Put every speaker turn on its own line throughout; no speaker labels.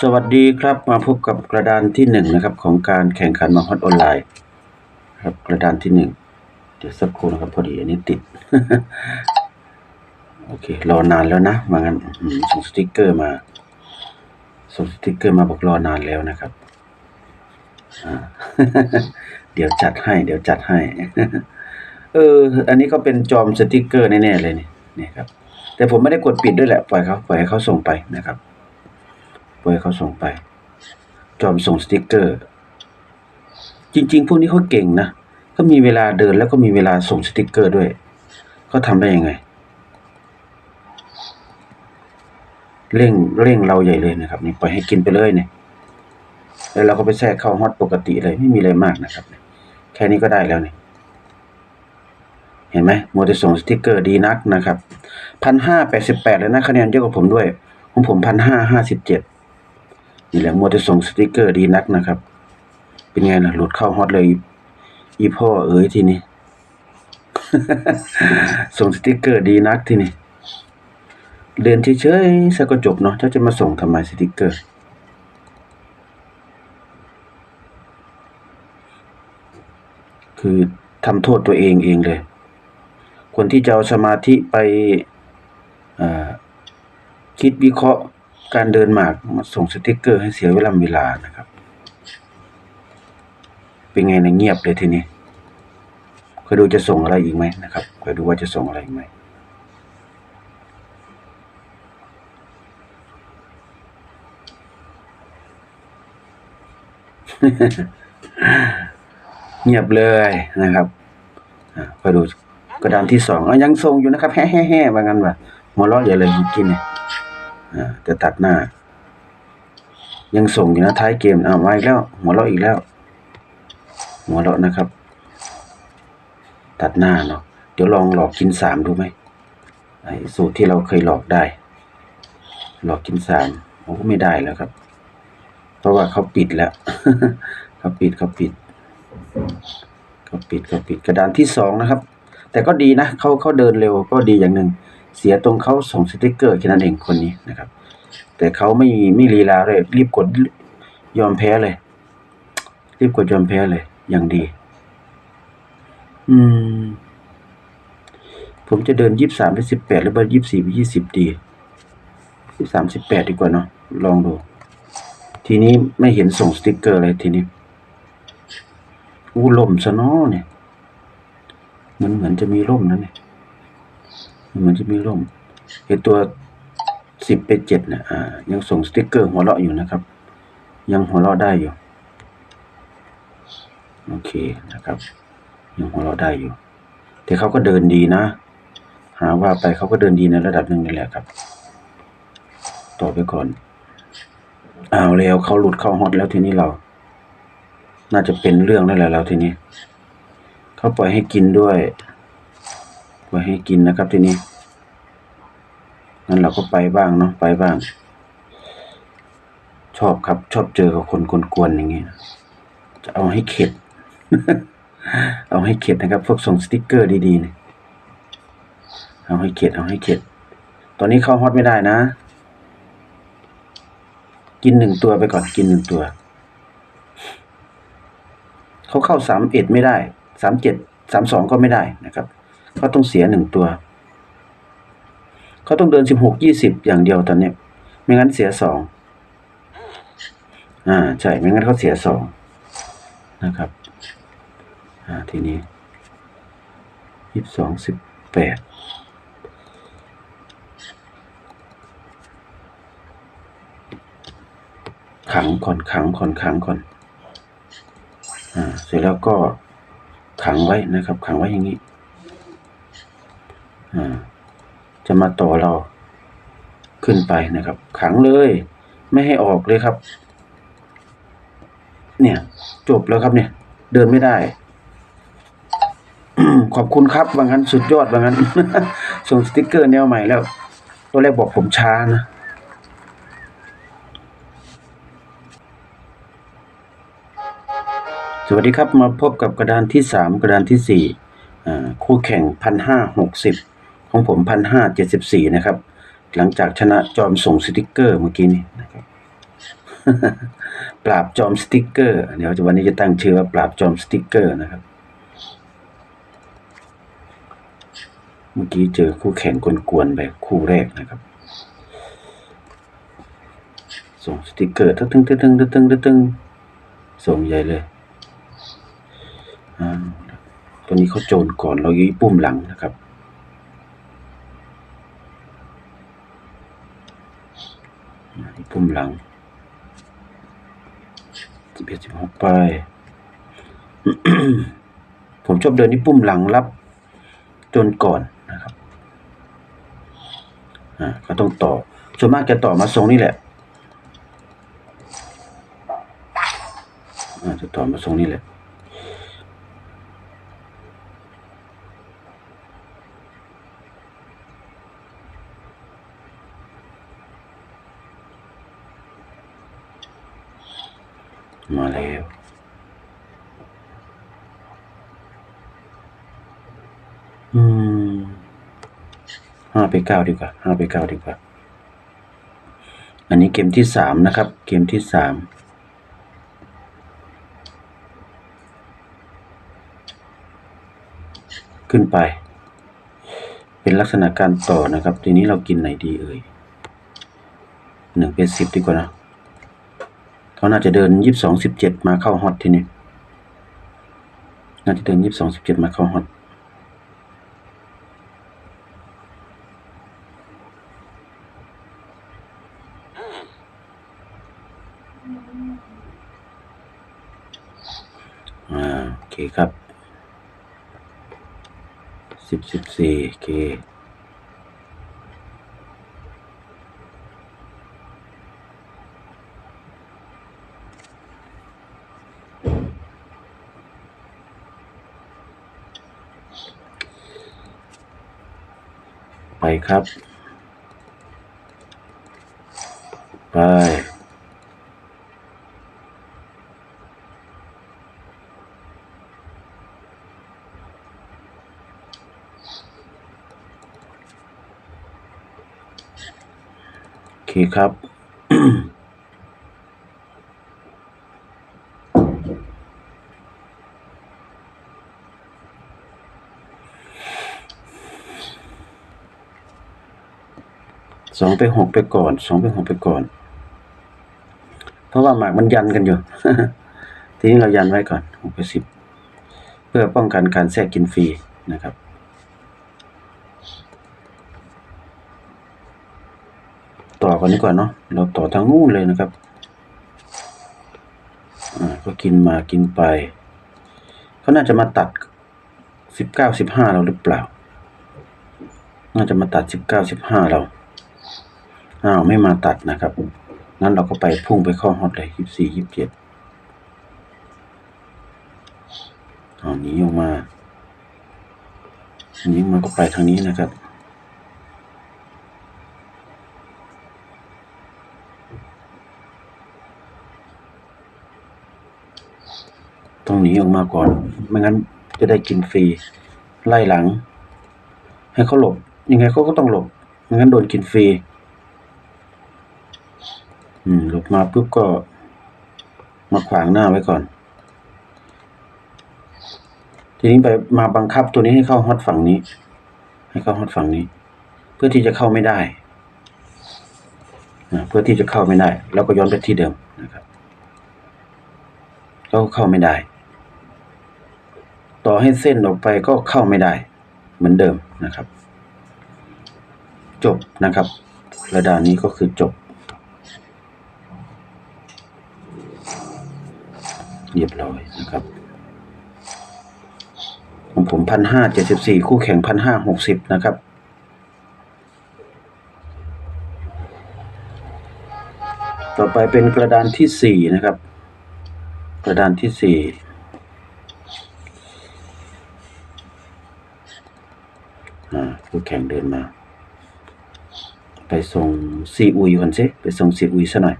สวัสดีครับมาพบกับกระดานที่หนึ่งนะครับ ของการแข่งขันมาฮอตออนไลน์ ครับกระดานที่หนึ่งเดี๋ยวสักครู่นะครับพอดีอันนี้ติด โอเค รอนานแล้วนะมางั้นส่งสติกเกอร์มาส่งสติกเกอร์มาบอกรอนานแล้วนะครับเดี๋ยวจัดให้ เดี๋ยวจัดให้ เออ อันนี้ก็เป็นจอมสติกเกอร์แน่ๆเลยนี่นี่ครับ แต่ผมไม่ได้กดปิดด้วยแหละ ปล่อยเขาปล่อยให้เขาส่งไปนะครับ ปล่อยให้เขาส่งไป จอมส่งสติกเกอร์ จริง ๆ พวกนี้เขาเก่งนะเขามีเวลาเดินแล้วก็มีเวลาส่งสติกเกอร์ด้วยเขาทำได้ยังไง เร่งเร่งเราใหญ่เลยนะครับ นี่ปล่อยให้กินไปเลยเนี่ยแล้วเราก็ไปแทรกเข้าฮอตปกติเลยไม่มีอะไรมากนะครับ แค่นี้ก็ได้แล้วเนี่ย เห็นไหมโมัวแต่ส่งสติกเกอร์ดีนักนะครับพันห้าแปดสิบแปดเลยนะคะแนนเยอะกว่าผมด้วยของผมพันห้าห้าสิบเจ็ดนี่แหละโมัวแต่ส่งสติกเกอร์ดีนักนะครับ เป็นไงล่ะหลุดเข้าฮอตเลยอีพ่อเอ๋ยทีนี้ส่งสติกเกอร์ดีนักทีนี้เดินเฉยๆซะก็จบเนาะเจ้าจะมาส่งทำไมสติกเกอร์คือทำโทษตัวเองเองเลย คนที่จะเอาสมาธิไปคิดวิเคราะห์การเดินหมากมาส่งสติกเกอร์ให้เสียเวลาเวลานะครับ เป็นไงนะเงียบเลยทีนี้คอยดูจะส่งอะไรอีกไหมนะครับคอยดูว่าจะส่งอะไรอีกไหมเงียบเลยนะครับคอยดู กระดานที่สองอยังส่งอยู่นะครับแฮ่แฮ่แฮ่ว่างั้นว่ะหัวเราะอย่าเลยกี้เนี่ยจะตัดหน้า ยังส่งอยู่นะท้ายเกมอ้าวมาอีกแล้ว หัวเราะอีกแล้ว หัวเราะนะครับ ตัดหน้าเนาะเดี๋ยวลองหลอกกินสามดูไหมไอ้สูตรที่เราเคยหลอกได้ หลอกกินสามผมก็ไม่ได้แล้วครับ เพราะว่าเขาปิดแล้วเขาปิดเขาปิดเขาปิดเขาปิดกระดานที่สองนะครับ แต่ก็ดีนะเขาเขาเดินเร็วก็ดีอย่างหนึ่งเสียตรงเขาส่งสติกเกอร์แค่นั้นเองคนนี้นะครับ แต่เขาไม่ไม่ลีลาเลย รีบกดยอมแพ้เลย รีบกดยอมแพ้เลย อย่างดี อืม ผมจะเดินยี่สิบสามไปสิบแปดหรือว่ายี่สิบสี่ไปยี่สิบดียี่สามสิบแปดดีกว่าเนาะลองดู ทีนี้ไม่เห็นส่งสติกเกอร์เลยทีนี้อู้ล่มซะเนาะเนี่ย มันเหมือนจะมีร่มนะเนี่ยมันเหมือนจะมีร่มไอตัวสิบไปเจ็ดเนี่ยอ่ายังส่งสติกเกอร์หัวเราะอยู่นะครับ ยังหัวเราะได้อยู่ โอเคนะครับ ยังหัวเราะได้อยู่ แต่เขาก็เดินดีนะ หาว่าไปเขาก็เดินดีในระดับหนึ่งนี่แหละครับ ต่อไปก่อนอ้าวแล้วเขาหลุดเข้าฮอตแล้วทีนี้เรา น่าจะเป็นเรื่องนั่นแหละแล้วทีนี้ เขาปล่อยให้กินด้วย ปล่อยให้กินนะครับทีนี้งั้นเราก็ไปบ้างเนาะไปบ้าง ชอบครับ ชอบเจอกับคนกวนๆอย่างเงี้ยจะเอาให้เข็ด เอาให้เข็ดนะครับ พวกส่งสติกเกอร์ดีๆเนี่ยเอาให้เข็ดเอาให้เข็ด ตอนนี้เข้าฮอตไม่ได้นะ กินหนึ่งตัวไปก่อนกินหนึ่งตัว เขาเข้าสามเอ็ดไม่ได้ สามเจ็ดสามสองก็ไม่ได้นะครับเขาต้องเสียหนึ่งตัว เขาต้องเดินสิบหกยี่สิบอย่างเดียวตอนนี้ไม่งั้นเสียสองอ่าใช่ไม่งั้นเขาเสียสองนะครับอ่าทีนี้ยี่สิบสองสิบแปดขังก่อนขังก่อนขังก่อนอ่าเสร็จแล้วก็ ขังไว้นะครับ ขังไว้อย่างนี้จะมาต่อเราขึ้นไปนะครับ ขังเลย ไม่ให้ออกเลยครับ เนี่ย จบแล้วครับเนี่ย เดินไม่ได้ ขอบคุณครับว่างั้นสุดยอดว่างั้นส่งสติกเกอร์แนวใหม่แล้ว ตัวแรกบอกผมช้านะ สวัสดีครับมาพบกับกระดานที่สามกระดานที่สี่คู่แข่งพันห้าหกสิบของผมพันห้าเจ็ดสิบสี่นะครับ หลังจากชนะจอมส่งสติกเกอร์เมื่อกี้นี้นะครับปราบจอมสติกเกอร์ เดี๋ยววันนี้จะตั้งชื่อว่าปราบจอมสติกเกอร์นะครับ เมื่อกี้เจอคู่แข่งกวนๆไปคู่แรกนะครับ ส่งสติกเกอร์ตึ้งตึ้งตึ้งตึ้งตึ้งตึ้งตึ้งส่งใหญ่เลย ตัวนี้เขาโจรก่อนเรายุ้ยปุ่มหลังนะครับ ปุ่มหลังสิบเอ็ดสิบหกไป ผมชอบเดินที่ปุ่มหลังรับจนก่อนนะครับ อ่าก็ต้องต่อ ส่วนมากจะต่อมาทรงนี่แหละ อ่าจะต่อมาทรงนี่แหละ มาแล้ว อืมห้าไปเก้าดีกว่าห้าไปเก้าดีกว่า อันนี้เกมที่สามนะครับ เกมที่สามขึ้นไป เป็นลักษณะการต่อนะครับ ทีนี้เรากินไหนดีเอ่ยหนึ่งเป็นสิบดีกว่านะ เขาน่าจะเดินยี่สิบสองสิบเจ็ดมาเข้าฮอตทีนี้น่าจะเดินยี่สิบสองสิบเจ็ดมาเข้าฮอตอ่าโอเคครับสิบสิบสี่โอเค ไปครับ ไป โอเคครับ สองไปหกไปก่อนสองไปหกไปก่อน เพราะว่าหมากมันยันกันอยู่ ทีนี้เรายันไว้ก่อนหกไปสิบเพื่อป้องกันการแทรกกินฟรีนะครับต่อกันนี้ก่อนเนาะเราต่อทางนู้นเลยนะครับอ่าก็กินมากินไปเขาน่าจะมาตัดสิบเก้าสิบห้าเราหรือเปล่า น่าจะมาตัดสิบเก้าสิบห้าเรา อ้าวไม่มาตัดนะครับ งั้นเราก็ไปพุ่งไปข้าฮอตเลยยี่สี่ยี่สิบเจ็ดเอานีออกมาหนีมันก็ไปทางนี้นะครับต้องหนีออกมาก่อน ไม่งั้นจะได้กินฟรี ไล่หลัง ให้เขาหลบ ยังไงเขาก็ต้องหลบ ไม่งั้นโดนกินฟรี อืมหลบมาปุ๊บก็ มาขวางหน้าไว้ก่อน ทีนี้ไปมาบังคับตัวนี้ให้เข้าฮอตฝั่งนี้ ให้เข้าฮอตฝั่งนี้ เพื่อที่จะเข้าไม่ได้นะเพื่อที่จะเข้าไม่ได้ แล้วก็ย้อนไปที่เดิมนะครับก็เข้าไม่ได้ ต่อให้เส้นออกไปก็เข้าไม่ได้ เหมือนเดิมนะครับ จบนะครับ ระดานนี้ก็คือจบ เรียบร้อยนะครับ ของผมพันห้าเจ็ดสิบสี่คู่แข่งพันห้าหกสิบนะครับต่อไปเป็นกระดานที่สี่นะครับ กระดานที่สี่คู่แข่งเดินมา ไปส่งซีอุยก่อนสิไปส่งซีอุยซะหน่อย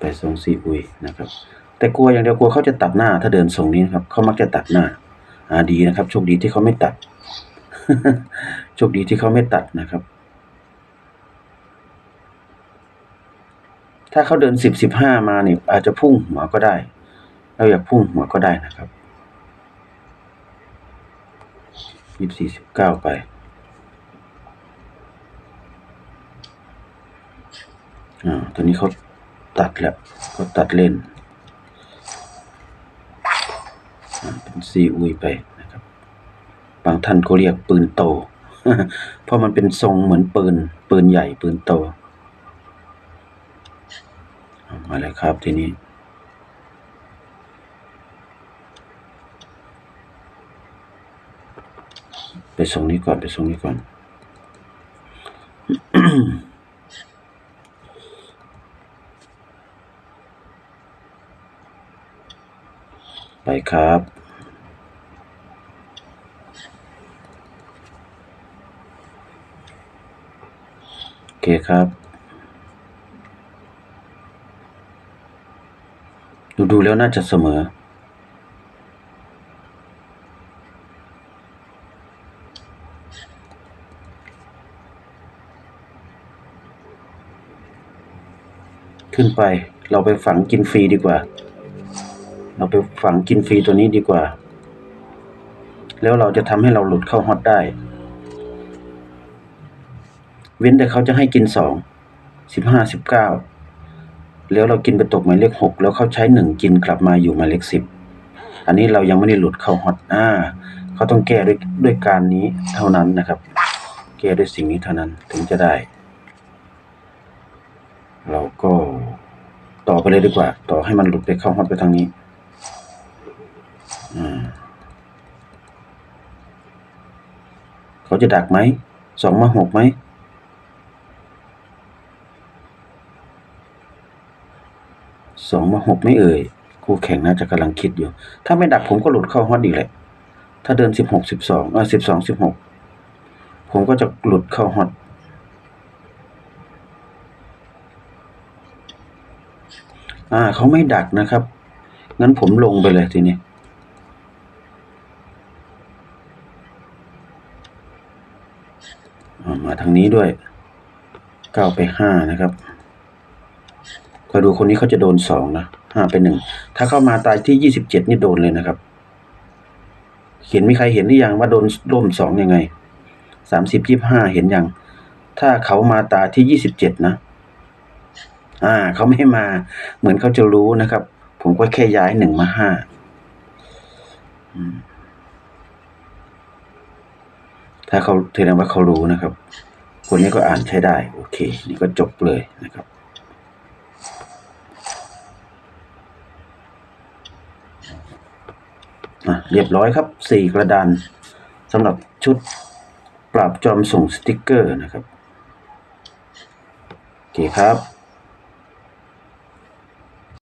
ไปส่งซีอุยนะครับ แต่กลัวอย่างเดียวกลัวเขาจะตัดหน้า ถ้าเดินทรงนี้นครับเขามักจะตัดหน้าอาดีนะครับโชคดีที่เขาไม่ตัดโชคดีที่เขาไม่ตัดนะครับ ถ้าเขาเดินสิบสิบห้ามาเนี่ยอาจจะพุ่งหัวก็ได้ เราอยากพุ่งหัวก็ได้นะครับยี่สิบสี่สิบเก้าไปอ่าตอนนี้เขาตัดแล้วเขาตัดเล่น ซีอุยไปนะครับบางท่านเขาเรียกปืนโต เพราะมันเป็นทรงเหมือนปืน ปืนใหญ่ปืนโตอามาแล้วครับทีนี้ไปทรงนี้ก่อนไปทรงนี้ก่อน ไปครับ เคครับ ดูดูแล้วน่าจะเสมอ ขึ้นไปเราไปฝังกินฟรีดีกว่า เราไปฝังกินฟรีตัวนี้ดีกว่า แล้วเราจะทำให้เราหลุดเข้าฮอตได้ เว้นแต่เขาจะให้กินสองสิบห้าสิบเก้าแล้วเรากินไปตกหมายเลขหกแล้วเขาใช้หนึ่งกินกลับมาอยู่หมายเลขสิบอันนี้เรายังไม่ได้หลุดเข้าฮอตอ่าเขาต้องแก้ด้วยด้วยการนี้เท่านั้นนะครับ แก้ด้วยสิ่งนี้เท่านั้นถึงจะได้ เราก็ต่อไปเลยดีกว่า ต่อให้มันหลุดไปเข้าฮอตไปทางนี้อ่าเขาจะดักไหมสองมาหกไหม สองมาหกไม่เอ่ยคู่แข่งน่าจะกำลังคิดอยู่ ถ้าไม่ดักผมก็หลุดเข้าฮอตอีกแหละ ถ้าเดินสิบหกสิบสองเออสิบสองสิบหกผมก็จะหลุดเข้าฮอตอ่าเขาไม่ดักนะครับ งั้นผมลงไปเลยทีนี้มาทางนี้ด้วยเก้าไปห้านะครับ คอยดูคนนี้เขาจะโดนสองนะห้าไปหนึ่งถ้าเข้ามาตายที่ยี่สิบเจ็ดนี่โดนเลยนะครับ เห็นมีใครเห็นหรือยังว่าโดนร่มสองยังไงสามสิบยี่ห้าเห็นยัง ถ้าเขามาตายที่ยี่สิบเจ็ดนะ อ่า เขาไม่มา เหมือนเขาจะรู้นะครับ ผมก็แค่ย้ายหนึ่งมาห้าถ้าเขาแสดงว่าเขารู้นะครับ คนนี้ก็อ่านใช้ได้ โอเค นี่ก็จบเลยนะครับ อะ เรียบร้อยครับสี่กระดานสำหรับชุดปราบจอมส่งสติกเกอร์นะครับ โอเคครับ